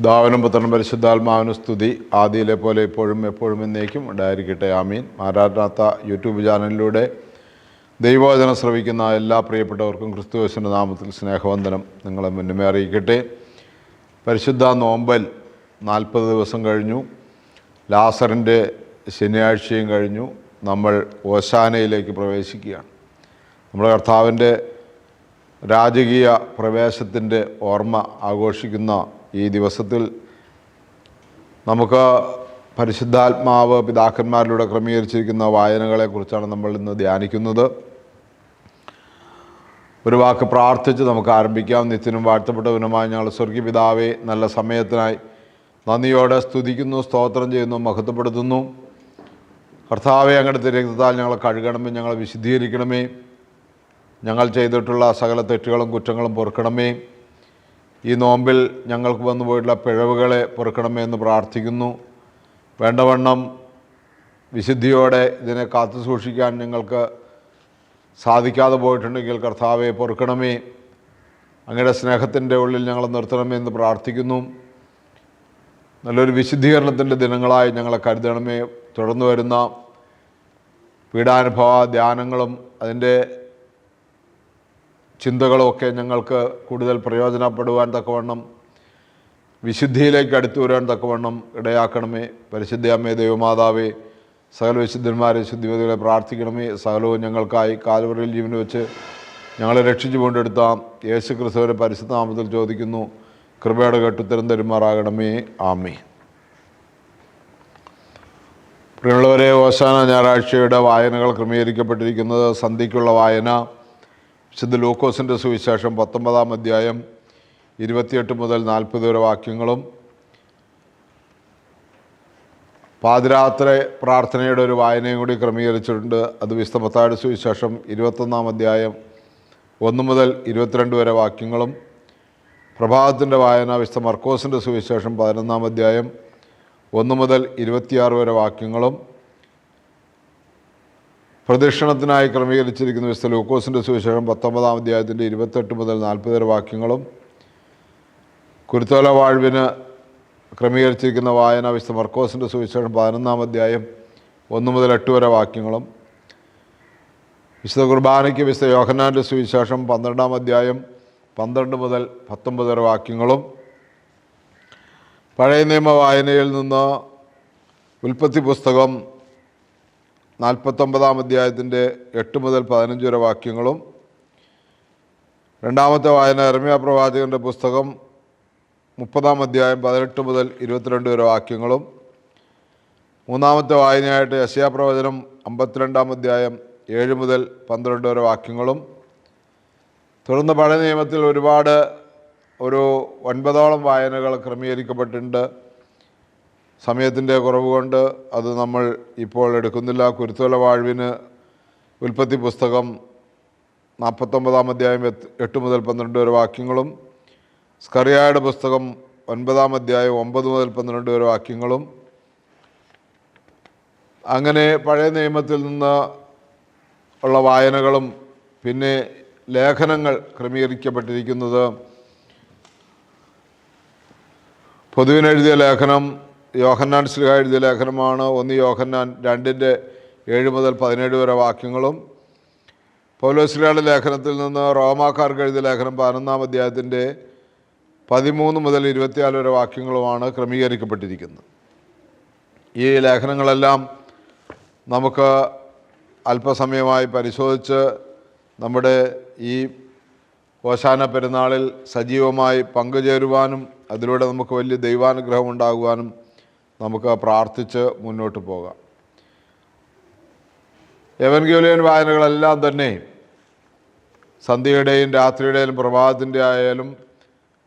ദാവനം പുത്രനും പരിശുദ്ധാത്മാവിന് സ്തുതി. ആദിയിലെ പോലെ ഇപ്പോഴും എപ്പോഴും എന്നേക്കും ഉണ്ടായിരിക്കട്ടെ. ആമീൻ. മാരാട്ടാത്ത യൂട്യൂബ് ചാനലിലൂടെ ദൈവവചനം ശ്രവിക്കുന്ന എല്ലാ പ്രിയപ്പെട്ടവർക്കും ക്രിസ്തുവേശന്റെ നാമത്തിൽ സ്നേഹവന്ദനം നിങ്ങളെ മുന്നമേ അറിയിക്കട്ടെ. പരിശുദ്ധ നോമ്പൽ നാൽപ്പത് ദിവസം കഴിഞ്ഞു. ലാസറിന്റെ ശനിയാഴ്ചയും കഴിഞ്ഞു. നമ്മൾ ഓശാനയിലേക്ക് പ്രവേശിക്കുകയാണ്. നമ്മുടെ കർത്താവിന്റെ രാജകീയ പ്രവേശത്തിന്റെ ഓർമ്മ ആഘോഷിക്കുന്ന ഈ ദിവസത്തിൽ നമുക്ക് പരിശുദ്ധാത്മാവ് പിതാക്കന്മാരിലൂടെ ക്രമീകരിച്ചിരിക്കുന്ന വായനകളെക്കുറിച്ചാണ് നമ്മൾ ഇന്ന് ധ്യാനിക്കുന്നത്. ഒരു വാക്ക് പ്രാർത്ഥിച്ച് നമുക്ക് ആരംഭിക്കാം. നിത്യനും വാഴ്ത്തപ്പെട്ടവനുമായി ഞങ്ങൾ സ്വർഗീയ പിതാവെ നല്ല സമയത്തിനായി നന്ദിയോടെ സ്തുതിക്കുന്നു സ്തോത്രം ചെയ്യുന്നു മഹത്വപ്പെടുത്തുന്നു. കർത്താവെ അങ്ങയുടെ രക്തത്താൽ ഞങ്ങളെ കഴുകണമേ ഞങ്ങളെ വിശുദ്ധീകരിക്കണമേ. ഞങ്ങൾ ചെയ്തിട്ടുള്ള സകല തെറ്റുകളും കുറ്റങ്ങളും പൊറുക്കണമേ. ഈ നോമ്പിൽ ഞങ്ങൾക്ക് വന്നു പോയിട്ടുള്ള പിഴവുകളെ പൊറുക്കണമേ എന്ന് പ്രാർത്ഥിക്കുന്നു. വേണ്ടവണ്ണം വിശുദ്ധിയോടെ ഇതിനെ കാത്തു സൂക്ഷിക്കാൻ ഞങ്ങൾക്ക് സാധിക്കാതെ പോയിട്ടുണ്ടെങ്കിൽ കർത്താവെ പൊറുക്കണമേ. അങ്ങയുടെ സ്നേഹത്തിന്റെ ഉള്ളിൽ ഞങ്ങൾ നിർത്തണമേ എന്ന് പ്രാർത്ഥിക്കുന്നു. നല്ലൊരു വിശുദ്ധീകരണത്തിന്റെ ദിനങ്ങളായി ഞങ്ങളെ കരുതണമേ. തുടർന്നു വരുന്ന പീഡാനുഭവ ധ്യാനങ്ങളും അതിന്റെ ചിന്തകളുമൊക്കെ ഞങ്ങൾക്ക് കൂടുതൽ പ്രയോജനപ്പെടുവാൻ തക്കവണ്ണം വിശുദ്ധിയിലേക്ക് അടുത്തു വരാൻ തക്കവണ്ണം ഇടയാക്കണമേ. പരിശുദ്ധ അമ്മേ ദൈവമാതാവേ സകല വിശുദ്ധന്മാരെ ശുദ്ധിമതികളെ പ്രാർത്ഥിക്കണമേ. സകലവും ഞങ്ങൾക്കായി കാലുവറിയിൽ ജീവന് വെച്ച് ഞങ്ങളെ രക്ഷിച്ചു കൊണ്ടെടുത്ത. യേശു ക്രിസ്തുവിന്റെ പരിശുദ്ധാമത്തിൽ ചോദിക്കുന്നു. കൃപയുടെ കെട്ടുത്തരം തരുമാറാകണമേ. ആമേ പ്രിയമുള്ളവരെ ഓശാന ഞായറാഴ്ചയുടെ വായനകൾ ക്രമീകരിക്കപ്പെട്ടിരിക്കുന്നത് സന്ധിക്കുള്ള വായന. വിശുദ്ധ ലൂക്കോസിന്റെ സുവിശേഷം പത്തൊമ്പതാം അധ്യായം ഇരുപത്തിയെട്ട് മുതൽ നാൽപ്പത് വരെ വാക്യങ്ങളും പാതിരാത്രി പ്രാർത്ഥനയുടെ ഒരു വായനയും കൂടി ക്രമീകരിച്ചിട്ടുണ്ട്. അത് വിശുദ്ധ സുവിശേഷം ഇരുപത്തൊന്നാം അധ്യായം ഒന്ന് മുതൽ ഇരുപത്തിരണ്ട് വരെ വാക്യങ്ങളും പ്രഭാതത്തിന്റെ വായന വിശുദ്ധ മർക്കോസിന്റെ സുവിശേഷം പതിനൊന്നാം അധ്യായം ഒന്ന് മുതൽ ഇരുപത്തിയാറ് വരെ വാക്യങ്ങളും പ്രദക്ഷിണത്തിനായി ക്രമീകരിച്ചിരിക്കുന്ന വിശുദ്ധ ലൂക്കോസിന്റെ സുവിശേഷം പത്തൊമ്പതാം അധ്യായത്തിന്റെ ഇരുപത്തെട്ട് മുതൽ നാൽപ്പത് വരെ വാക്യങ്ങളും കുരുത്തോല വാഴ്വിന് ക്രമീകരിച്ചിരിക്കുന്ന വായന വിശുദ്ധ മർക്കോസിന്റെ സുവിശേഷം പതിനൊന്നാം അധ്യായം ഒന്ന് മുതൽ എട്ട് വരെ വാക്യങ്ങളും വിശുദ്ധ കുർബാനയ്ക്ക് വിശുദ്ധ യോഹന്നാന്റെ സുവിശേഷം പന്ത്രണ്ടാം അധ്യായം പന്ത്രണ്ട് മുതൽ പത്തൊമ്പത് വരെ വാക്യങ്ങളും പഴയ നിയമ വായനയിൽ നിന്ന് ഉൽപ്പത്തി പുസ്തകം നാൽപ്പത്തൊമ്പതാം അധ്യായത്തിന്റെ എട്ട് മുതൽ പതിനഞ്ച് വരെ വാക്യങ്ങളും രണ്ടാമത്തെ വായന എർമിയ പ്രവാചകന്റെ പുസ്തകം മുപ്പതാം അധ്യായം പതിനെട്ട് മുതൽ ഇരുപത്തിരണ്ട് വരെ വാക്യങ്ങളും മൂന്നാമത്തെ വായനയായിട്ട് യശയാ പ്രവചനം അമ്പത്തിരണ്ടാം അധ്യായം ഏഴ് മുതൽ പന്ത്രണ്ട് വരെ വാക്യങ്ങളും തുടർന്ന് പഴയ നിയമത്തിൽ ഒരുപാട് ഒരു ഒൻപതോളം വായനകൾ ക്രമീകരിക്കപ്പെട്ടിട്ടുണ്ട്. സമയത്തിന്റെ കുറവ് കൊണ്ട് അത് നമ്മൾ ഇപ്പോൾ എടുക്കുന്നില്ല. കുരുത്തോല വാഴ്വിന് ഉൽപ്പത്തി പുസ്തകം നാൽപ്പത്തൊമ്പതാം അധ്യായം എട്ട് മുതൽ പന്ത്രണ്ട് വരെ വാക്യങ്ങളും സ്കറിയായുടെ പുസ്തകം ഒൻപതാം അധ്യായം ഒമ്പത് മുതൽ പന്ത്രണ്ട് വരെ വാക്യങ്ങളും. അങ്ങനെ പഴയ നിയമത്തിൽ നിന്ന് ഉള്ള വായനകളും പിന്നെ ലേഖനങ്ങൾ ക്രമീകരിക്കപ്പെട്ടിരിക്കുന്നത്. പൊതുവിനെഴുതിയ ലേഖനം യോഹന്നാൻ ശ്രീ എഴുതിയ ലേഖനമാണ്. ഒന്ന് യോഹന്നാൻ രണ്ടിന്റെ ഏഴ് മുതൽ പതിനേഴ് വരെ വാക്യങ്ങളും. പൗലോശ്രീയുടെ ലേഖനത്തിൽ നിന്ന് റോമാക്കാർക്ക് എഴുതിയ ലേഖനം പതിനൊന്നാം അധ്യായത്തിന്റെ പതിമൂന്ന് മുതൽ ഇരുപത്തിനാല് വരെ വാക്യങ്ങളുമാണ് ക്രമീകരിക്കപ്പെട്ടിരിക്കുന്നത്. ഈ ലേഖനങ്ങളെല്ലാം നമുക്ക് അല്പസമയമായി പരിശോധിച്ച് നമ്മുടെ ഈ ഓശാന പെരുന്നാളിൽ സജീവമായി പങ്കുചേരുവാനും അതിലൂടെ നമുക്ക് വലിയ ദൈവാനുഗ്രഹം ഉണ്ടാകുവാനും നമുക്ക് പ്രാർത്ഥിച്ച് മുന്നോട്ട് പോകാം. എവൻഗ്യോലിയൻ വായനകളെല്ലാം തന്നെ സന്ധ്യയുടെയും രാത്രിയുടെയും പ്രഭാതത്തിന്റെ ആയാലും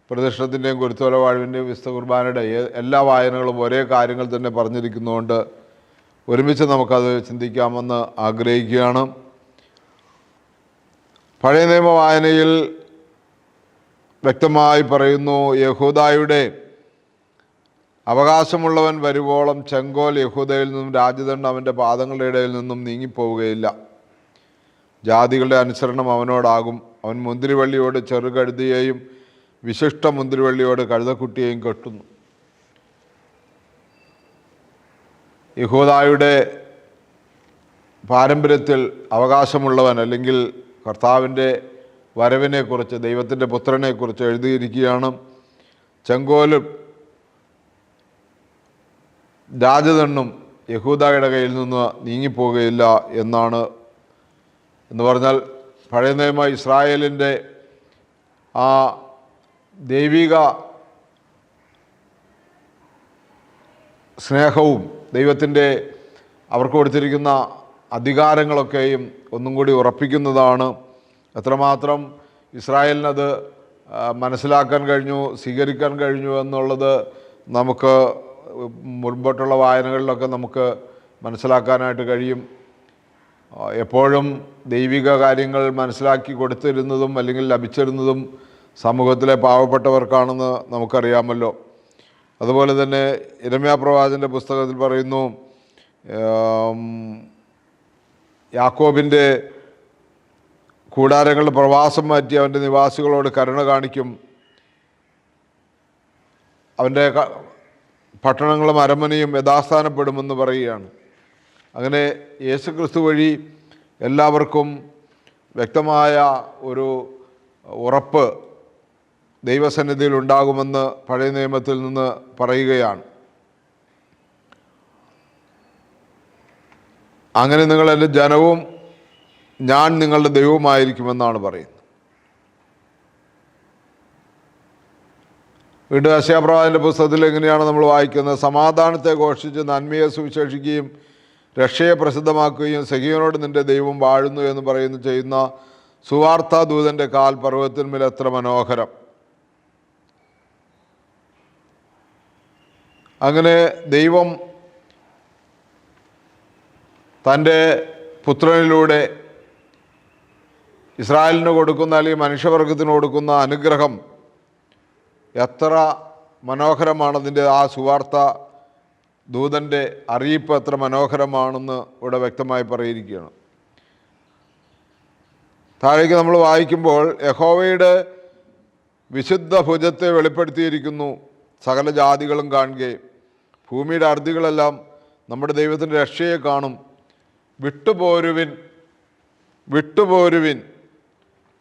പ്രദക്ഷിണത്തിന്റെയും കുരുത്തോല വാഴുവിന്റെയും വിശുദ്ധ കുർബാനയുടെ എല്ലാ വായനകളും ഒരേ കാര്യങ്ങൾ തന്നെ പറഞ്ഞിരിക്കുന്നതുകൊണ്ട് ഒരുമിച്ച് നമുക്കത് ചിന്തിക്കാമെന്ന് ആഗ്രഹിക്കുകയാണ്. പഴയ നിയമ വായനയിൽ വ്യക്തമായി പറയുന്നു യഹൂദായുടെ അവകാശമുള്ളവൻ വരുവോളം ചെങ്കോൽ യഹൂദയിൽ നിന്നും രാജ്യദണ്ഡം അവന്റെ പാദങ്ങളുടെ ഇടയിൽ നിന്നും നീങ്ങിപ്പോവുകയില്ല. ജാതികളുടെ അനുസരണം അവനോടാകും. അവൻ മുന്തിരിവള്ളിയോട് ചെറുകഴുതിയെയും വിശിഷ്ട മുന്തിരിവള്ളിയോട് കഴുതക്കുട്ടിയെയും കെട്ടുന്നു. യഹൂദായുടെ പാരമ്പര്യത്തിൽ അവകാശമുള്ളവൻ അല്ലെങ്കിൽ കർത്താവിന്റെ വരവിനെക്കുറിച്ച് ദൈവത്തിന്റെ പുത്രനെക്കുറിച്ച് എഴുതിയിരിക്കുകയാണ്. ചെങ്കോലും രാജദണ്ണും യഹൂദായുടെ കയ്യിൽ നിന്ന് നീങ്ങിപ്പോകുകയില്ല എന്നാണ് എന്ന് പറഞ്ഞാൽ പഴയ നിയമ ഇസ്രായേലിന്റെ ആ ദൈവിക സ്നേഹവും ദൈവത്തിന്റെ അവർക്ക് കൊടുത്തിരിക്കുന്ന അധികാരങ്ങളൊക്കെയും ഒന്നും കൂടി ഉറപ്പിക്കുന്നതാണ്. എത്രമാത്രം ഇസ്രായേലിനത് മനസ്സിലാക്കാൻ കഴിഞ്ഞു സ്വീകരിക്കാൻ കഴിഞ്ഞു എന്നുള്ളത് നമുക്ക് മുൻപോട്ടുള്ള വായനകളിലൊക്കെ നമുക്ക് മനസ്സിലാക്കാനായിട്ട് കഴിയും. എപ്പോഴും ദൈവിക കാര്യങ്ങൾ മനസ്സിലാക്കി കൊടുത്തിരുന്നതും അല്ലെങ്കിൽ ലഭിച്ചിരുന്നതും സമൂഹത്തിലെ പാവപ്പെട്ടവർക്കാണെന്ന് നമുക്കറിയാമല്ലോ. അതുപോലെ തന്നെ ഇരമ്യാ പ്രവാചന്റെ പുസ്തകത്തിൽ പറയുന്നു യാക്കോബിന്റെ കൂടാരങ്ങളുടെ പ്രവാസം മാറ്റി അവന്റെ നിവാസികളോട് കരുണ കാണിക്കും. അവന്റെ പട്ടണങ്ങളും അരമനയും യഥാസ്ഥാനപ്പെടുമെന്ന് പറയുകയാണ്. അങ്ങനെ യേശു ക്രിസ്തു വഴി എല്ലാവർക്കും വ്യക്തമായ ഒരു ഉറപ്പ് ദൈവസന്നിധിയിൽ ഉണ്ടാകുമെന്ന് പഴയ നിയമത്തിൽ നിന്ന് പറയുകയാണ്. അങ്ങനെ നിങ്ങളെന്റെ ജനവും ഞാൻ നിങ്ങളുടെ ദൈവവുമായിരിക്കുമെന്നാണ് പറയുന്നത്. വീണ്ടും അശയാപ്രവാചന്റെ പുസ്തകത്തിൽ എങ്ങനെയാണ് നമ്മൾ വായിക്കുന്നത്? സമാധാനത്തെ ഘോഷിച്ച് നന്മയെ സുവിശേഷിക്കുകയും രക്ഷയെ പ്രസിദ്ധമാക്കുകയും സഹിയോനോട് നിന്റെ ദൈവം വാഴുന്നു എന്ന് പറയുന്നു ചെയ്യുന്ന സുവാർത്താ ദൂതന്റെ കാൽ പർവതത്തിന്മേൽ എത്ര മനോഹരം. അങ്ങനെ ദൈവം തന്റെ പുത്രനിലൂടെ ഇസ്രായേലിന് കൊടുക്കുന്ന അല്ലെങ്കിൽ മനുഷ്യവർഗത്തിന് കൊടുക്കുന്ന അനുഗ്രഹം എത്ര മനോഹരമാണ് അതിന്റെ ആ സുവാർത്ത ദൂതന്റെ അറിയിപ്പ് എത്ര മനോഹരമാണെന്ന് ഇവിടെ വ്യക്തമായി പറയിരിക്കുകയാണ് താഴേക്ക് നമ്മൾ വായിക്കുമ്പോൾ യഹോവയുടെ വിശുദ്ധ ഭുജത്തെ വെളിപ്പെടുത്തിയിരിക്കുന്നു സകല ജാതികളും കാണുകയും ഭൂമിയുടെ അറുതികളെല്ലാം നമ്മുടെ ദൈവത്തിന്റെ രക്ഷയെ കാണും. വിട്ടുപോരുവിൻ വിട്ടുപോരുവിൻ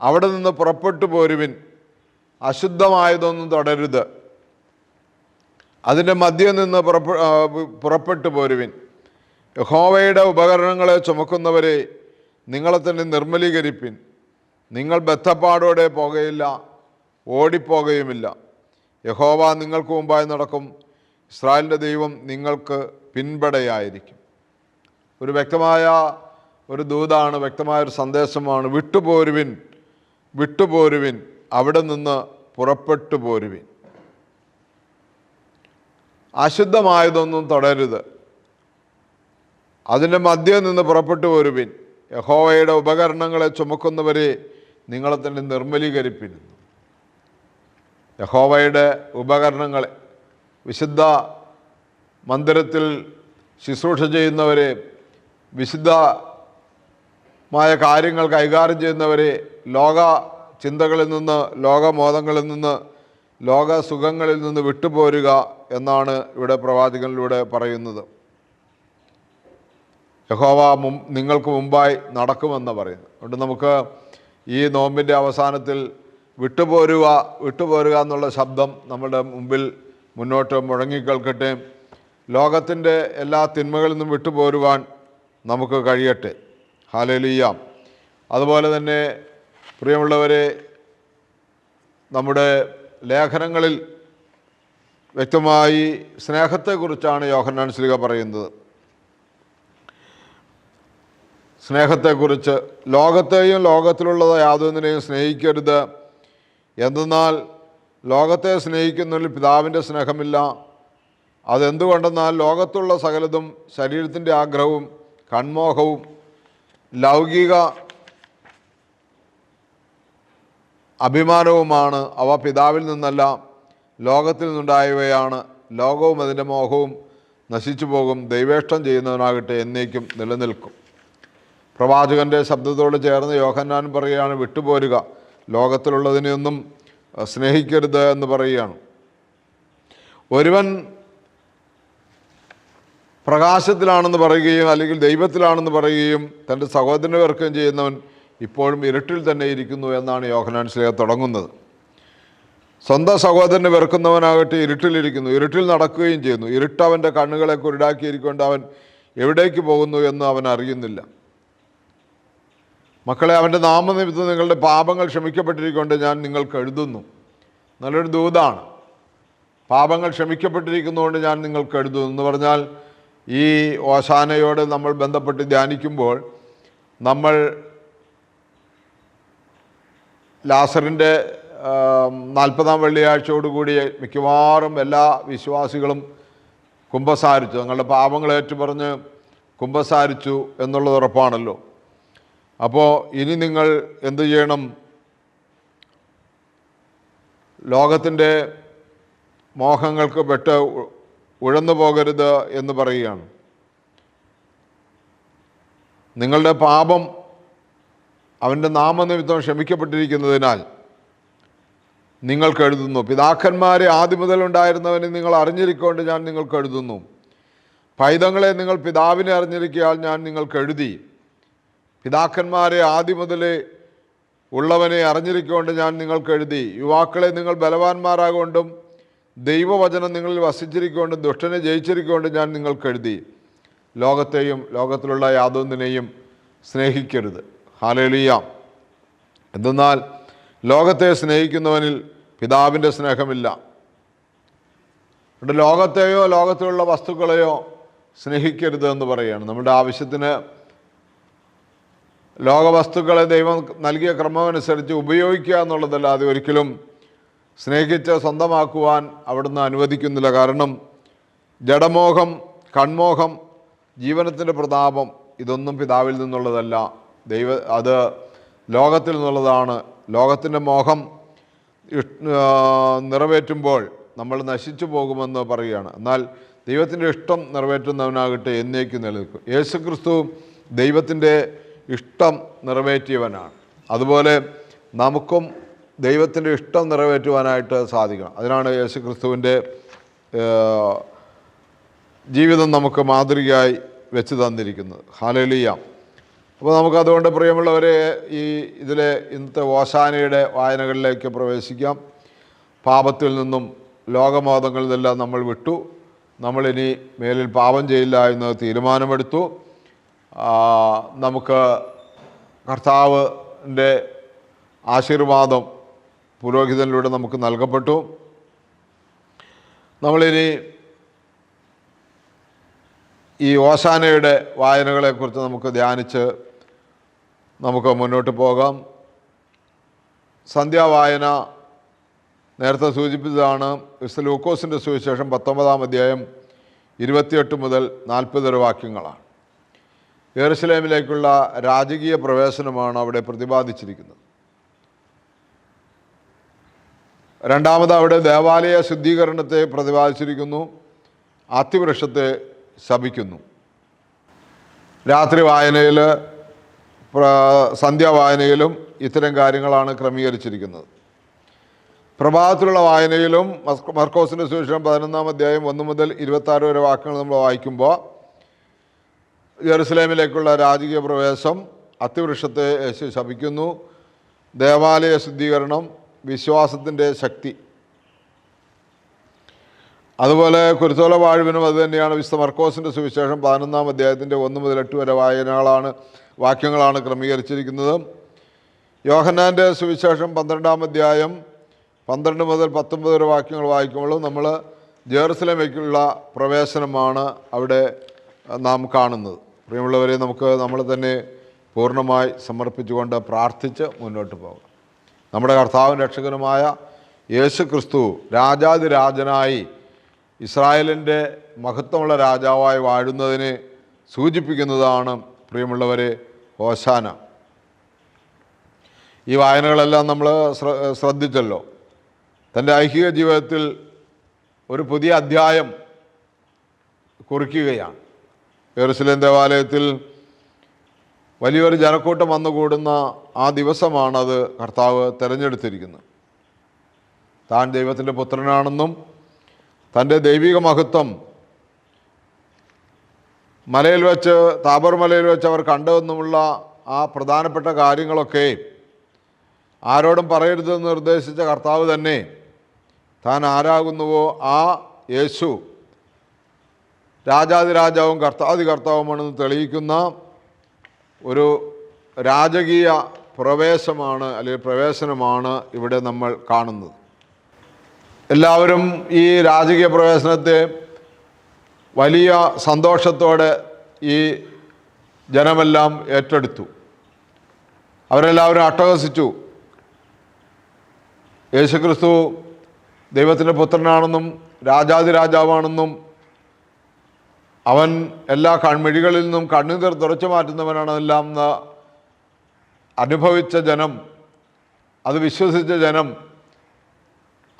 അവിടെ നിന്ന് പുറപ്പെട്ടു പോരുവിൻ അശുദ്ധമായതൊന്നും തുടരുത്. അതിന്റെ മധ്യം നിന്ന് പുറപ്പെട്ടു പോരുവിൻ. യഹോവയുടെ ഉപകരണങ്ങളെ ചുമക്കുന്നവരെ നിങ്ങളെ തന്നെ നിർമ്മലീകരിപ്പിൻ. നിങ്ങൾ ബദ്ധപ്പാടോടെ പോകയില്ല ഓടിപ്പോകുകയുമില്ല യഹോവ നിങ്ങൾക്ക് മുമ്പായി നടക്കും. ഇസ്രായേലിന്റെ ദൈവം നിങ്ങൾക്ക് പിൻപടയായിരിക്കും. ഒരു വ്യക്തമായ ഒരു ദൂതാണ് വ്യക്തമായ ഒരു സന്ദേശമാണ്. വിട്ടുപോരുവിൻ വിട്ടുപോരുവിൻ. അവിടെ നിന്ന് പുറപ്പെട്ടു പോരുവിൻ. അശുദ്ധമായതൊന്നും തുടരുത് അതിന്റെ മധ്യം നിന്ന് പുറപ്പെട്ടു പോരുവിൻ. യഹോവയുടെ ഉപകരണങ്ങളെ ചുമക്കുന്നവരെ നിങ്ങളെ തന്നെ നിർമ്മലീകരിപ്പിക്കുന്നു. യഹോവയുടെ ഉപകരണങ്ങളെ വിശുദ്ധ മന്ദിരത്തിൽ ശുശ്രൂഷ ചെയ്യുന്നവരെ വിശുദ്ധമായ കാര്യങ്ങൾ കൈകാര്യം ചെയ്യുന്നവരെ ലോക ചിന്തകളിൽ നിന്ന് ലോകമോദങ്ങളിൽ നിന്ന് ലോക സുഖങ്ങളിൽ നിന്ന് വിട്ടുപോരുക എന്നാണ് ഇവിടെ പ്രവാചകനിലൂടെ പറയുന്നത്. യഹോവ മും നിങ്ങൾക്ക് മുമ്പായി നടക്കുമെന്ന് പറയുന്നു അതുകൊണ്ട് നമുക്ക് ഈ നോമ്പിന്റെ അവസാനത്തിൽ വിട്ടുപോരുക വിട്ടുപോരുക എന്നുള്ള ശബ്ദം നമ്മുടെ മുമ്പിൽ മുന്നോട്ട് മുഴങ്ങിക്കേൾക്കട്ടെ. ലോകത്തിന്റെ എല്ലാ തിന്മകളിൽ നിന്നും വിട്ടുപോരുവാൻ നമുക്ക് കഴിയട്ടെ. ഹാലലിയാം. അതുപോലെ തന്നെ പ്രിയമുള്ളവരെ നമ്മുടെ ലേഖനങ്ങളിൽ വ്യക്തമായി സ്നേഹത്തെക്കുറിച്ചാണ് യോഹന്നാൻ ശ്രീക പറയുന്നത്. സ്നേഹത്തെക്കുറിച്ച് ലോകത്തെയും ലോകത്തിലുള്ളത് യാതൊന്നിനെയും സ്നേഹിക്കരുത്. എന്തെന്നാൽ ലോകത്തെ സ്നേഹിക്കുന്നതിൽ പിതാവിന്റെ സ്നേഹമില്ല. അതെന്തുകൊണ്ടെന്നാൽ ലോകത്തുള്ള സകലതും ശരീരത്തിന്റെ ആഗ്രഹവും കൺമോഹവും ലൗകിക അഭിമാനവുമാണ്. അവ പിതാവിൽ നിന്നല്ല ലോകത്തിൽ നിന്നുണ്ടായവയാണ്. ലോകവും അതിന്റെ മോഹവും നശിച്ചു പോകും. ദൈവേഷ്ടം ചെയ്യുന്നവനാകട്ടെ എന്നേക്കും നിലനിൽക്കും. പ്രവാചകന്റെ ശബ്ദത്തോട് ചേർന്ന് യോഹന്നാൻ പറയുകയാണ് വിട്ടുപോരുക. ലോകത്തിലുള്ളതിനെയൊന്നും സ്നേഹിക്കരുത് എന്ന് പറയുകയാണ്. ഒരുവൻ പ്രകാശത്തിലാണെന്ന് പറയുകയും അല്ലെങ്കിൽ ദൈവത്തിലാണെന്ന് പറയുകയും തന്റെ സഹോദരനെ വെറുക്കുകയും ചെയ്യുന്നവൻ ഇപ്പോഴും ഇരുട്ടിൽ തന്നെ ഇരിക്കുന്നു എന്നാണ് യോഹനാൻ ശ്ലേഹ തുടങ്ങുന്നത്. സ്വന്തം സഹോദരനെ വെറുക്കുന്നവനാകട്ടെ ഇരുട്ടിലിരിക്കുന്നു ഇരുട്ടിൽ നടക്കുകയും ചെയ്യുന്നു. ഇരുട്ട് അവന്റെ കണ്ണുകളെ കുരുടാക്കിയിരിക്കൊണ്ട് അവൻ എവിടേക്ക് പോകുന്നു എന്ന് അവൻ അറിയുന്നില്ല. മക്കളെ അവന്റെ നാമനിമിത്തം നിങ്ങളുടെ പാപങ്ങൾ ക്ഷമിക്കപ്പെട്ടിരിക്കൊണ്ട് ഞാൻ നിങ്ങൾക്ക് എഴുതുന്നു. നല്ലൊരു ദൂതാണ്. പാപങ്ങൾ ക്ഷമിക്കപ്പെട്ടിരിക്കുന്നതുകൊണ്ട് ഞാൻ നിങ്ങൾക്ക് എഴുതുന്നു എന്ന് പറഞ്ഞാൽ ഈ ഓശാനയോട് നമ്മൾ ബന്ധപ്പെട്ട് ധ്യാനിക്കുമ്പോൾ നമ്മൾ ലാസറിന്റെ നാൽപ്പതാം വെള്ളിയാഴ്ചയോടുകൂടി മിക്കവാറും എല്ലാ വിശ്വാസികളും കുംഭസാരിച്ചു തങ്ങളുടെ പാപങ്ങൾ ഏറ്റുപറഞ്ഞ് കുംഭസാരിച്ചു എന്നുള്ളത് ഉറപ്പാണല്ലോ. അപ്പോൾ ഇനി നിങ്ങൾ എന്തു ചെയ്യണം? ലോകത്തിന്റെ മോഹങ്ങൾക്ക് പെട്ട് ഉഴന്നു പോകരുത് എന്ന് പറയുകയാണ്. നിങ്ങളുടെ പാപം അവന്റെ നാമനിമിത്തം ക്ഷമിക്കപ്പെട്ടിരിക്കുന്നതിനാൽ നിങ്ങൾ എഴുതുന്നു പിതാക്കന്മാരെ ആദ്യം മുതൽ ഉണ്ടായിരുന്നവനെ നിങ്ങൾ അറിഞ്ഞിരിക്കൊണ്ട് ഞാൻ നിങ്ങൾ എഴുതുന്നു. പൈതങ്ങളെ നിങ്ങൾ പിതാവിനെ അറിഞ്ഞിരിക്കയാൽ ഞാൻ നിങ്ങൾ എഴുതി. പിതാക്കന്മാരെ ആദ്യം മുതലേ ഉള്ളവനെ അറിഞ്ഞിരിക്കൊണ്ട് ഞാൻ നിങ്ങൾ എഴുതി. യുവാക്കളെ നിങ്ങൾ ബലവാന്മാരാകൊണ്ടും ദൈവവചനം നിങ്ങളിൽ വസിച്ചിരിക്കൊണ്ടും ദുഷ്ടനെ ജയിച്ചിരിക്കൊണ്ട് ഞാൻ നിങ്ങൾ എഴുതി. ലോകത്തെയും ലോകത്തിലുള്ള യാതൊന്നിനെയും സ്നേഹിക്കരുത്. ഹാലേലിയ. എന്തെന്നാൽ ലോകത്തെ സ്നേഹിക്കുന്നവനിൽ പിതാവിന്റെ സ്നേഹമില്ല. ഇവിടെ ലോകത്തെയോ ലോകത്തിലുള്ള വസ്തുക്കളെയോ സ്നേഹിക്കരുത് എന്ന് പറയുകയാണ്. നമ്മുടെ ആവശ്യത്തിന് ലോകവസ്തുക്കളെ ദൈവം നൽകിയ ക്രമമനുസരിച്ച് ഉപയോഗിക്കുക എന്നുള്ളതല്ലാതെ ഒരിക്കലും സ്നേഹിച്ച് സ്വന്തമാക്കുവാൻ അവിടുന്ന് അനുവദിക്കുന്നില്ല. കാരണം ജഡമോഹം കൺമോഹം ജീവനത്തിന്റെ പ്രതാപം ഇതൊന്നും പിതാവിൽ നിന്നുള്ളതല്ല. ദൈവ അത് ലോകത്തിൽ നിന്നുള്ളതാണ്. ലോകത്തിന്റെ മോഹം നിറവേറ്റുമ്പോൾ നമ്മൾ നശിച്ചു പോകുമെന്ന് പറയുകയാണ്. എന്നാൽ ദൈവത്തിന്റെ ഇഷ്ടം നിറവേറ്റുന്നവനാകട്ടെ എന്നേക്കും നിലനിൽക്കും. യേശുക്രിസ്തു ദൈവത്തിന്റെ ഇഷ്ടം നിറവേറ്റിയവനാണ്. അതുപോലെ നമുക്കും ദൈവത്തിന്റെ ഇഷ്ടം നിറവേറ്റുവാനായിട്ട് സാധിക്കണം. അതിനാണ് യേശു ക്രിസ്തുവിന്റെ ജീവിതം നമുക്ക് മാതൃകയായി വെച്ച് തന്നിരിക്കുന്നത്. ഹാലലിയ. അപ്പോൾ നമുക്കതുകൊണ്ട് പ്രിയമുള്ളവരെ ഈ ഇതിലെ ഇന്നത്തെ ഓശാനയുടെ വായനകളിലേക്ക് പ്രവേശിക്കാം. പാപത്തിൽ നിന്നും ലോകമോദങ്ങളിൽ നിന്നെല്ലാം നമ്മൾ വിട്ടു. നമ്മളിനി മേലിൽ പാപം ചെയ്യില്ല എന്ന് തീരുമാനമെടുത്തു. നമുക്ക് കർത്താവിന്റെ ആശീർവാദം പുരോഹിതനിലൂടെ നമുക്ക് നൽകപ്പെട്ടു. നമ്മളിനി ഈ ഓശാനയുടെ വായനകളെക്കുറിച്ച് നമുക്ക് ധ്യാനിച്ച് നമുക്ക് മുന്നോട്ട് പോകാം. സന്ധ്യാവായന നേരത്തെ സൂചിപ്പിച്ചതാണ് വിശുദ്ധ ലൂക്കോസിന്റെ സുവിശേഷം പത്തൊമ്പതാം അധ്യായം ഇരുപത്തിയെട്ട് മുതൽ നാൽപ്പത് വാക്യങ്ങളാണ്. യെറുസലേമിലേക്കുള്ള രാജകീയ പ്രവേശനമാണ് അവിടെ പ്രതിപാദിച്ചിരിക്കുന്നത്. രണ്ടാമത് അവിടെ ദേവാലയ ശുദ്ധീകരണത്തെ പ്രതിപാദിച്ചിരിക്കുന്നു. അത്തിവൃക്ഷത്തെ ശപിക്കുന്നു. രാത്രി വായനയിൽ സന്ധ്യാവായനയിലും ഇത്തരം കാര്യങ്ങളാണ് ക്രമീകരിച്ചിരിക്കുന്നത്. പ്രഭാതത്തിലുള്ള വായനയിലും മർക്കോസിന്റെ സുവിശേഷം പതിനൊന്നാം അധ്യായം ഒന്ന് മുതൽ ഇരുപത്താറ് വരെ വാക്കുകൾ നമ്മൾ വായിക്കുമ്പോൾ ജെറുസലേമിലേക്കുള്ള രാജകീയ പ്രവേശം അത്തിവൃക്ഷത്തെ ശപിക്കുന്നു ദേവാലയ ശുദ്ധീകരണം വിശ്വാസത്തിന്റെ ശക്തി. അതുപോലെ കുരുത്തോല വാഴുവിനും അത് തന്നെയാണ്. വിശുദ്ധ മർക്കോസിന്റെ സുവിശേഷം പതിനൊന്നാം അധ്യായത്തിന്റെ ഒന്ന് മുതൽ എട്ട് വരെ വായനകളാണ് വാക്യങ്ങളാണ് ക്രമീകരിച്ചിരിക്കുന്നത്. യോഹന്നാന്റെ സുവിശേഷം പന്ത്രണ്ടാം അധ്യായം പന്ത്രണ്ട് മുതൽ പത്തൊമ്പത് വരെ വാക്യങ്ങൾ വായിക്കുമ്പോഴും നമ്മൾ ജെറുസലേമേക്കുള്ള പ്രവേശനമാണ് അവിടെ നാം കാണുന്നത്. പ്രിയമുള്ളവരെ നമുക്ക് നമ്മൾ തന്നെ പൂർണമായി സമർപ്പിച്ചുകൊണ്ട് പ്രാർത്ഥിച്ച് മുന്നോട്ട് പോകാം. നമ്മുടെ കർത്താവും രക്ഷകനുമായ യേശു ക്രിസ്തു രാജാതിരാജനായി ഇസ്രായേലിന്റെ മഹത്വമുള്ള രാജാവായി വാഴുന്നതിനെ സൂചിപ്പിക്കുന്നതാണ് പ്രിയമുള്ളവരെ ഓശാന ഈ വായനകളെല്ലാം നമ്മൾ ശ്രദ്ധിച്ചല്ലോ. തന്റെ ഐഹിക ജീവിതത്തിൽ ഒരു പുതിയ അധ്യായം കുറിക്കുകയാണ്. യെറുസലേം ദേവാലയത്തിൽ വലിയൊരു ജനക്കൂട്ടം വന്നുകൂടുന്ന ആ ദിവസമാണത് കർത്താവ് തിരഞ്ഞെടുത്തിരിക്കുന്നത്. താൻ ദൈവത്തിന്റെ പുത്രനാണെന്നും തന്റെ ദൈവിക മഹത്വം മലയിൽ വെച്ച് താബർ മലയിൽ വെച്ച് അവർ കണ്ടതെന്നുമുള്ള ആ പ്രധാനപ്പെട്ട കാര്യങ്ങളൊക്കെ ആരോടും പറയരുതെന്ന് നിർദ്ദേശിച്ച കർത്താവ് തന്നെ താൻ ആരാകുന്നുവോ ആ യേശു രാജാതിരാജാവും കർത്താതി കർത്താവുമാണെന്ന് തെളിയിക്കുന്ന ഒരു രാജകീയ പ്രവേശമാണ് അല്ലെങ്കിൽ പ്രവേശനമാണ് ഇവിടെ നമ്മൾ കാണുന്നത്. എല്ലാവരും ഈ രാജകീയ പ്രവേശനത്തെ വലിയ സന്തോഷത്തോടെ ഈ ജനമെല്ലാം ഏറ്റെടുത്തു. അവരെല്ലാവരും അട്ടഹസിച്ചു. യേശുക്രിസ്തു ദൈവത്തിന്റെ പുത്രനാണെന്നും രാജാതിരാജാവാണെന്നും അവൻ എല്ലാ കൺമിഴികളിൽ നിന്നും കണ്ണുനീർ തുറച്ചു മാറ്റുന്നവനാണെല്ലാം അനുഭവിച്ച ജനം അത് വിശ്വസിച്ച ജനം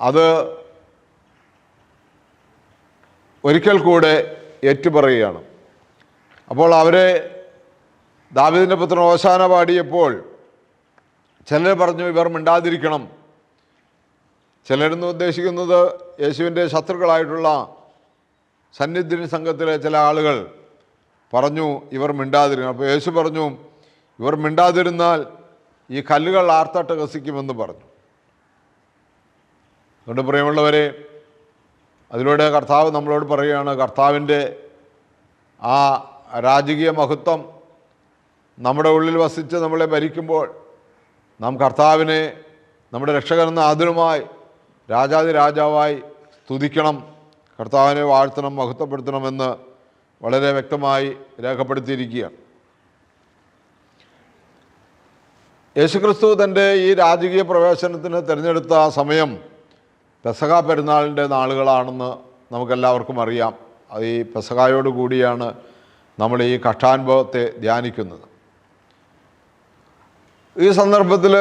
അത് ഒരിക്കൽ കൂടെ ഏറ്റുപറയുകയാണ്. അപ്പോൾ അവരെ ദാവിദിന്റെ പുത്രൻ ഓശാന പാടിയപ്പോൾ ചിലർ പറഞ്ഞു ഇവർ മിണ്ടാതിരിക്കണം. ചിലരെന്ന് ഉദ്ദേശിക്കുന്നത് യേശുവിന്റെ ശത്രുക്കളായിട്ടുള്ള സന്നിധി സംഘത്തിലെ ചില ആളുകൾ പറഞ്ഞു ഇവർ മിണ്ടാതിരിക്കണം. അപ്പോൾ യേശു പറഞ്ഞു ഇവർ മിണ്ടാതിരുന്നാൽ ഈ കല്ലുകൾ ആർത്തട്ട് കസിക്കുമെന്ന് പറഞ്ഞു. അതുകൊണ്ട് പ്രിയമുള്ളവരെ അതിലൂടെ കർത്താവ് നമ്മളോട് പറയുകയാണ് കർത്താവിന്റെ ആ രാജകീയ മഹത്വം നമ്മുടെ ഉള്ളിൽ വസിച്ച് നമ്മളെ ഭരിക്കുമ്പോൾ നാം കർത്താവിനെ നമ്മുടെ രക്ഷകനെന്ന ആദരമായി രാജാതി രാജാവായി സ്തുതിക്കണം കർത്താവിനെ വാഴ്ത്തണം മഹത്വപ്പെടുത്തണമെന്ന് വളരെ വ്യക്തമായി രേഖപ്പെടുത്തിയിരിക്കുകയാണ്. യേശുക്രിസ്തു തന്റെ ഈ രാജകീയ പ്രവേശനത്തിന് തിരഞ്ഞെടുത്ത സമയം പെസക പെരുന്നാളിന്റെ നാളുകളാണെന്ന് നമുക്കെല്ലാവർക്കും അറിയാം. അത് ഈ പെസകായോട് കൂടിയാണ് നമ്മൾ ഈ കഷ്ടാനുഭവത്തെ ധ്യാനിക്കുന്നത്. ഈ സന്ദർഭത്തിൽ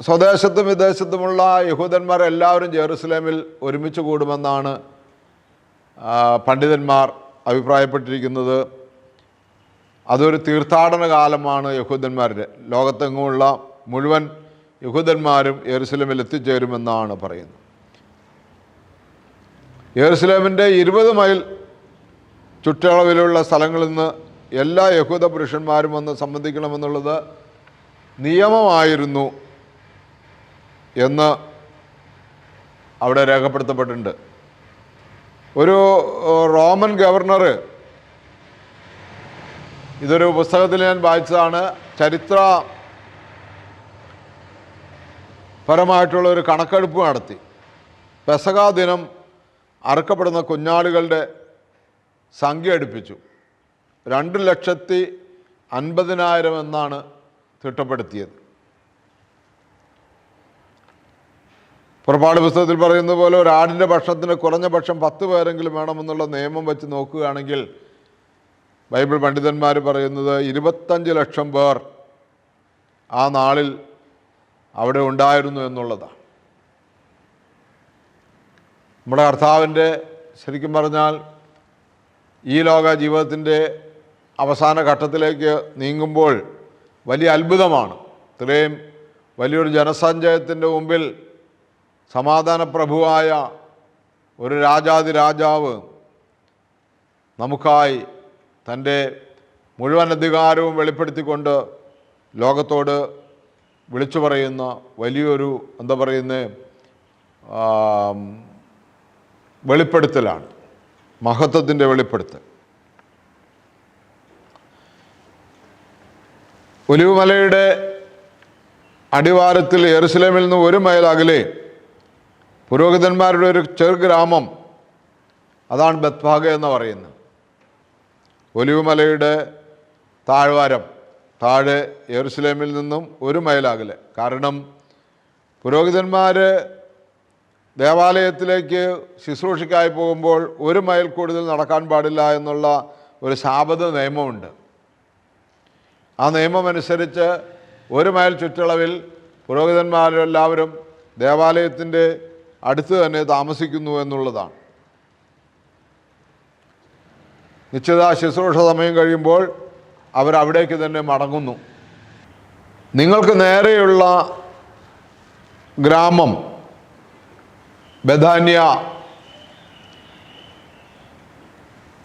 സ്വദേശത്തും വിദേശത്തുമുള്ള യഹൂദന്മാർ എല്ലാവരും ജെറുസലേമിൽ ഒരുമിച്ച് കൂടുമെന്നാണ് പണ്ഡിതന്മാർ അഭിപ്രായപ്പെട്ടിരിക്കുന്നത്. അതൊരു തീർത്ഥാടന കാലമാണ് യഹൂദന്മാരുടെ. ലോകത്തെങ്ങുമുള്ള മുഴുവൻ യഹൂദന്മാരും യെറുസലേമിൽ എത്തിച്ചേരുമെന്നാണ് പറയുന്നത്. യെറുസലേമിന്റെ ഇരുപത് മൈൽ ചുറ്റളവിലുള്ള സ്ഥലങ്ങളിൽ നിന്ന് എല്ലാ യഹൂദ പുരുഷന്മാരും വന്ന് സംബന്ധിക്കണമെന്നുള്ളത് നിയമമായിരുന്നു എന്ന് അവിടെ രേഖപ്പെടുത്തപ്പെട്ടിട്ടുണ്ട്. ഒരു റോമൻ ഗവർണർ ഇതൊരു പുസ്തകത്തിൽ ഞാൻ വായിച്ചതാണ് ചരിത്ര പരമായിട്ടുള്ള ഒരു കണക്കെടുപ്പ് നടത്തി. പെസക ദിനം അറുക്കപ്പെടുന്ന കുഞ്ഞാളുകളുടെ സംഖ്യ അടുപ്പിച്ചു. രണ്ട് ലക്ഷത്തി അൻപതിനായിരം എന്നാണ് തിട്ടപ്പെടുത്തിയത്. പുറപ്പാട് പുസ്തകത്തിൽ പറയുന്ന പോലെ ഒരാടിന്റെ ഭക്ഷണത്തിന് കുറഞ്ഞ പക്ഷം പത്ത് പേരെങ്കിലും വേണമെന്നുള്ള നിയമം വെച്ച് നോക്കുകയാണെങ്കിൽ ബൈബിൾ പണ്ഡിതന്മാർ പറയുന്നത് ഇരുപത്തഞ്ച് ലക്ഷം പേർ ആ നാളിൽ അവിടെ ഉണ്ടായിരുന്നു എന്നുള്ളതാണ്. നമ്മുടെ കർത്താവിന്റെ ശരിക്കും പറഞ്ഞാൽ ഈ ലോക ജീവിതത്തിന്റെ അവസാന ഘട്ടത്തിലേക്ക് നീങ്ങുമ്പോൾ വലിയ അത്ഭുതമാണ്. ഇത്രയും വലിയൊരു ജനസഞ്ചയത്തിന്റെ മുമ്പിൽ സമാധാന പ്രഭുവായ ഒരു രാജാതി രാജാവ് നമുക്കായി തന്റെ മുഴുവൻ അധികാരവും വെളിപ്പെടുത്തിക്കൊണ്ട് ലോകത്തോട് വിളിച്ചു പറയുന്ന വലിയൊരു എന്താ പറയുന്നത് വെളിപ്പെടുത്തലാണ്. മഹത്വത്തിന്റെ വെളിപ്പെടുത്തൽ. ഒലിവുമലയുടെ അടിവാരത്തിൽ എറുസലേമിൽ നിന്ന് ഒരു മൈൽ അകലെ പുരോഹിതന്മാരുടെ ഒരു ചെറു ഗ്രാമം അതാണ് ബത്ഭാഗ എന്ന് പറയുന്നത്. ഒലിവുമലയുടെ താഴ്വാരം. താഴെ യെറുസലേമിൽ നിന്നും ഒരു മൈലാകലെ കാരണം പുരോഹിതന്മാർ ദേവാലയത്തിലേക്ക് ശുശ്രൂഷയ്ക്കായി പോകുമ്പോൾ ഒരു മൈൽ കൂടുതൽ നടക്കാൻ പാടില്ല എന്നുള്ള ഒരു ശാപത നിയമമുണ്ട്. ആ നിയമം അനുസരിച്ച് ഒരു മൈൽ ചുറ്റളവിൽ പുരോഹിതന്മാരെല്ലാവരും ദേവാലയത്തിന്റെ അടുത്ത് തന്നെ താമസിക്കുന്നു എന്നുള്ളതാണ്. നിശ്ചിത ശുശ്രൂഷ സമയം കഴിയുമ്പോൾ അവരവിടേക്ക് തന്നെ മടങ്ങുന്നു. നിങ്ങൾക്ക് നേരെയുള്ള ഗ്രാമം ബഥാന്യ.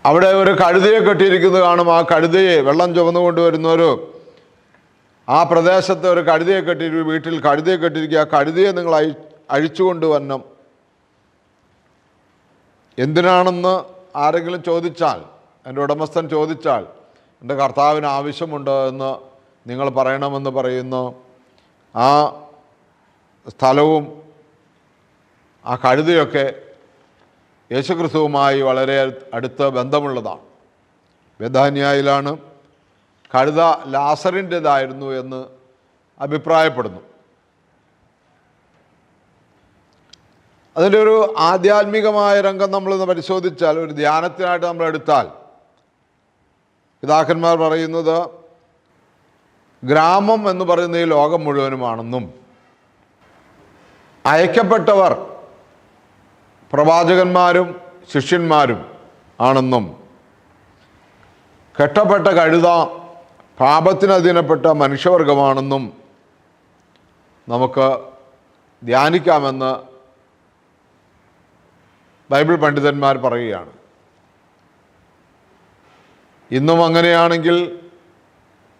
അവിടെ ഒരു കഴുതയെ കെട്ടിയിരിക്കുന്നത് കാണും. ആ കഴുതയെ വെള്ളം ചുമന്നു കൊണ്ടുവരുന്നവർ ആ പ്രദേശത്ത് ഒരു കഴുതയെ കെട്ടിയിരിക്കും വീട്ടിൽ കഴുതയെ കെട്ടിയിരിക്കുക. ആ കഴുതയെ നിങ്ങൾ അഴി അഴിച്ചു കൊണ്ടുവരണം എന്തിനാണെന്ന് ആരെങ്കിലും ചോദിച്ചാൽ എന്റെ ഉടമസ്ഥൻ ചോദിച്ചാൽ എന്റെ കർത്താവിന് ആവശ്യമുണ്ട് എന്ന് നിങ്ങൾ പറയണമെന്ന് പറയുന്നു. ആ സ്ഥലവും ആ കഴുതയൊക്കെ യേശുക്രിസ്തുവുമായി വളരെ അടുത്ത ബന്ധമുള്ളതാണ്. ബഥാന്യായിലാണ്. കഴുത ലാസറിന്റെതായിരുന്നു എന്ന് അഭിപ്രായപ്പെടുന്നു. അതിന്റെ ഒരു ആധ്യാത്മികമായ രംഗം നമ്മളൊന്ന് പരിശോധിച്ചാൽ ഒരു ധ്യാനത്തിനായിട്ട് നമ്മൾ എടുത്താൽ പിതാക്കന്മാർ പറയുന്നത് ഗ്രാമം എന്ന് പറയുന്ന ഈ ലോകം മുഴുവനുമാണെന്നും അയക്കപ്പെട്ടവർ പ്രവാചകന്മാരും ശിഷ്യന്മാരും ആണെന്നും കെട്ടപ്പെട്ട കഴുത പാപത്തിനധീനപ്പെട്ട മനുഷ്യവർഗമാണെന്നും നമുക്ക് ധ്യാനിക്കാമെന്ന് ബൈബിൾ പണ്ഡിതന്മാർ പറയുകയാണ്. ഇന്നും അങ്ങനെയാണെങ്കിൽ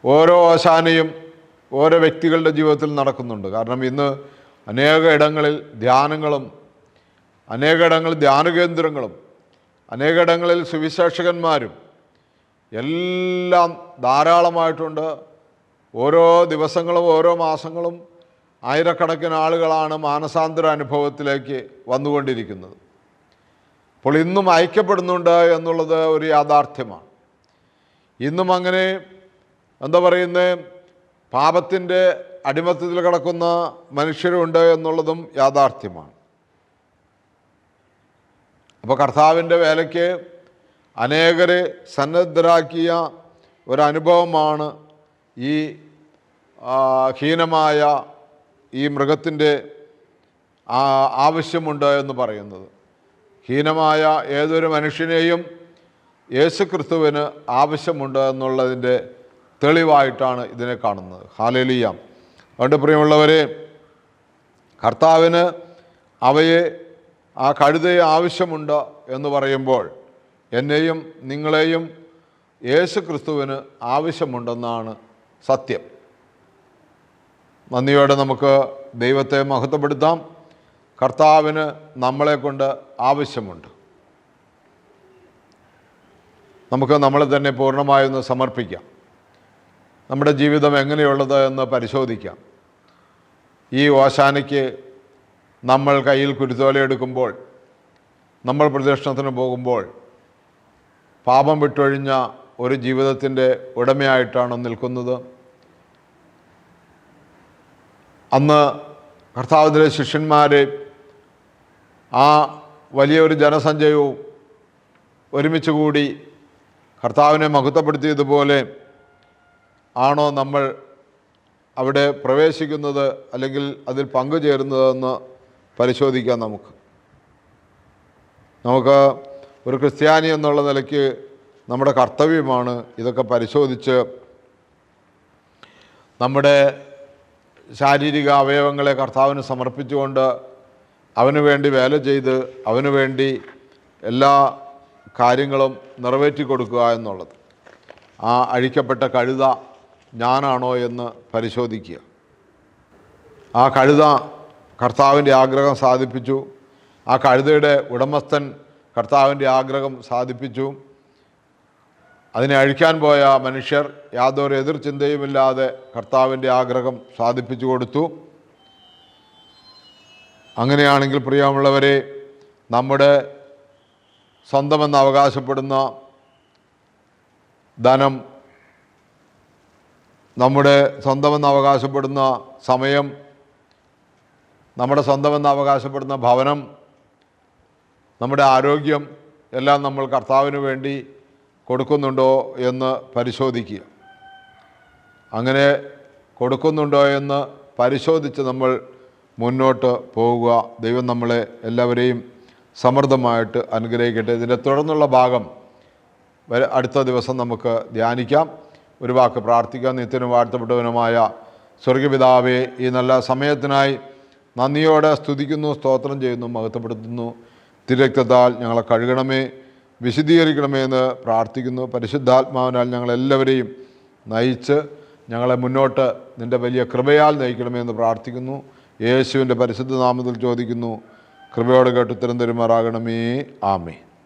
ഓരോ ആശാനയും ഓരോ വ്യക്തികളുടെ ജീവിതത്തിൽ നടക്കുന്നുണ്ട്. കാരണം ഇന്ന് അനേക ഇടങ്ങളിൽ ധ്യാനങ്ങളും അനേക ഇടങ്ങളിൽ ധ്യാനകേന്ദ്രങ്ങളും അനേക ഇടങ്ങളിൽ സുവിശേഷകന്മാരും എല്ലാം ധാരാളമായിട്ടുണ്ട്. ഓരോ ദിവസങ്ങളും ഓരോ മാസങ്ങളും ആയിരക്കണക്കിന് ആളുകളാണ് മാനസാന്തര അനുഭവത്തിലേക്ക് വന്നുകൊണ്ടിരിക്കുന്നത്. അപ്പോൾ ഇന്നും ഐക്യപ്പെടുന്നുണ്ട് എന്നുള്ളത് ഒരു യാഥാർത്ഥ്യമാണ്. ഇന്നും അങ്ങനെ എന്താ പറയുന്നത് പാപത്തിന്റെ അടിമത്തത്തിൽ കിടക്കുന്ന മനുഷ്യരുണ്ട് എന്നുള്ളതും യാഥാർത്ഥ്യമാണ്. അപ്പോൾ കർത്താവിന്റെ വേലയ്ക്ക് അനേകരെ സന്നദ്ധരാക്കിയ ഒരനുഭവമാണ് ഈ ഹീനമായ ഈ മൃഗത്തിന്റെ ആവശ്യമുണ്ട് എന്ന് പറയുന്നത്. ഹീനമായ ഏതൊരു മനുഷ്യനെയും യേശു ക്രിസ്തുവിന് ആവശ്യമുണ്ട് എന്നുള്ളതിന്റെ തെളിവായിട്ടാണ് ഇതിനെ കാണുന്നത്. ഹാലലിയ അതുകൊണ്ട് പ്രിയമുള്ളവരെ കർത്താവിന് അവയെ ആ കഴുതയെ ആവശ്യമുണ്ട് എന്ന് പറയുമ്പോൾ എന്നെയും നിങ്ങളെയും യേശു ക്രിസ്തുവിന് ആവശ്യമുണ്ടെന്നാണ് സത്യം. നന്ദിയോടെ നമുക്ക് ദൈവത്തെ മഹത്വപ്പെടുത്താം. കർത്താവിന് നമ്മളെക്കൊണ്ട് ആവശ്യമുണ്ട്. നമുക്ക് നമ്മളെ തന്നെ പൂർണമായൊന്ന് സമർപ്പിക്കാം. നമ്മുടെ ജീവിതം എങ്ങനെയുള്ളത് എന്ന് പരിശോധിക്കാം. ഈ ഓശാനയ്ക്ക് നമ്മൾ കയ്യിൽ കുരുത്തോലയെടുക്കുമ്പോൾ നമ്മൾ പ്രദക്ഷിണത്തിന് പോകുമ്പോൾ പാപം വിട്ടൊഴിഞ്ഞ ഒരു ജീവിതത്തിന്റെ ഉടമയായിട്ടാണ് നിൽക്കുന്നത്. അന്ന് കർത്താവിന്റെ ശിഷ്യന്മാരെ ആ വലിയൊരു ജനസഞ്ചയവും ഒരുമിച്ച് കൂടി കർത്താവിനെ മഹത്വപ്പെടുത്തിയതുപോലെ ആണോ നമ്മൾ അവിടെ പ്രവേശിക്കുന്നത് അല്ലെങ്കിൽ അതിൽ പങ്കുചേരുന്നതെന്ന് പരിശോധിക്കാം നമുക്ക്. നമുക്ക് ഒരു ക്രിസ്ത്യാനി എന്നുള്ള നിലയ്ക്ക് നമ്മുടെ കർത്തവ്യമാണ് ഇതൊക്കെ പരിശോധിച്ച് നമ്മുടെ ശാരീരിക അവയവങ്ങളെ കർത്താവിന് സമർപ്പിച്ചുകൊണ്ട് അവന് വേണ്ടി വേല ചെയ്ത് അവന് വേണ്ടി എല്ലാ കാര്യങ്ങളും നിറവേറ്റി കൊടുക്കുക എന്നുള്ളത്. ആ അഴിക്കപ്പെട്ട കഴുത ഞാനാണോ എന്ന് പരിശോധിക്കുക. ആ കഴുത കർത്താവിന്റെ ആഗ്രഹം സാധിപ്പിച്ചു. ആ കഴുതയുടെ ഉടമസ്ഥൻ കർത്താവിന്റെ ആഗ്രഹം സാധിപ്പിച്ചു. അതിനെ അഴിക്കാൻ പോയ മനുഷ്യർ യാതൊരു എതിർ ചിന്തയുമില്ലാതെ കർത്താവിന്റെ ആഗ്രഹം സാധിപ്പിച്ചു കൊടുത്തു. അങ്ങനെയാണെങ്കിൽ പ്രിയമുള്ളവരെ നമ്മുടെ സ്വന്തമെന്ന് അവകാശപ്പെടുന്ന ധനം നമ്മുടെ സ്വന്തമെന്ന് അവകാശപ്പെടുന്ന സമയം നമ്മുടെ സ്വന്തമെന്ന് അവകാശപ്പെടുന്ന ഭവനം നമ്മുടെ ആരോഗ്യം എല്ലാം നമ്മൾ കർത്താവിന് വേണ്ടി കൊടുക്കുന്നുണ്ടോ എന്ന് പരിശോധിക്കുക. അങ്ങനെ കൊടുക്കുന്നുണ്ടോ എന്ന് പരിശോധിച്ച് നമ്മൾ മുന്നോട്ട് പോവുക ദൈവം നമ്മളെ എല്ലാവരെയും സമൃദ്ധമായിട്ട് അനുഗ്രഹിക്കട്ടെ. ഇതിന്റെ തുടർന്നുള്ള ഭാഗം അടുത്ത ദിവസം നമുക്ക് ധ്യാനിക്കാം. ഒരു വാക്ക് പ്രാർത്ഥിക്കാം. നിത്യനും വാഴ്ത്തപ്പെട്ടവനുമായ സ്വർഗപിതാവെ ഈ നല്ല സമയത്തിനായി നന്ദിയോടെ സ്തുതിക്കുന്നു സ്തോത്രം ചെയ്യുന്നു മഹത്വപ്പെടുത്തുന്നു. തിരക്തത്താൽ ഞങ്ങളെ കഴുകണമേ വിശദീകരിക്കണമേ എന്ന് പ്രാർത്ഥിക്കുന്നു. പരിശുദ്ധാത്മാവിനാൽ ഞങ്ങളെല്ലാവരെയും നയിച്ച് ഞങ്ങളെ മുന്നോട്ട് നിന്റെ വലിയ കൃപയാൽ നയിക്കണമേ എന്ന് പ്രാർത്ഥിക്കുന്നു. യേശുവിന്റെ പരിശുദ്ധ നാമത്തിൽ ചോദിക്കുന്നു. കൃപയോടെ കേട്ട് ഉത്തരം തരുമാറാകണമേ. ആമേ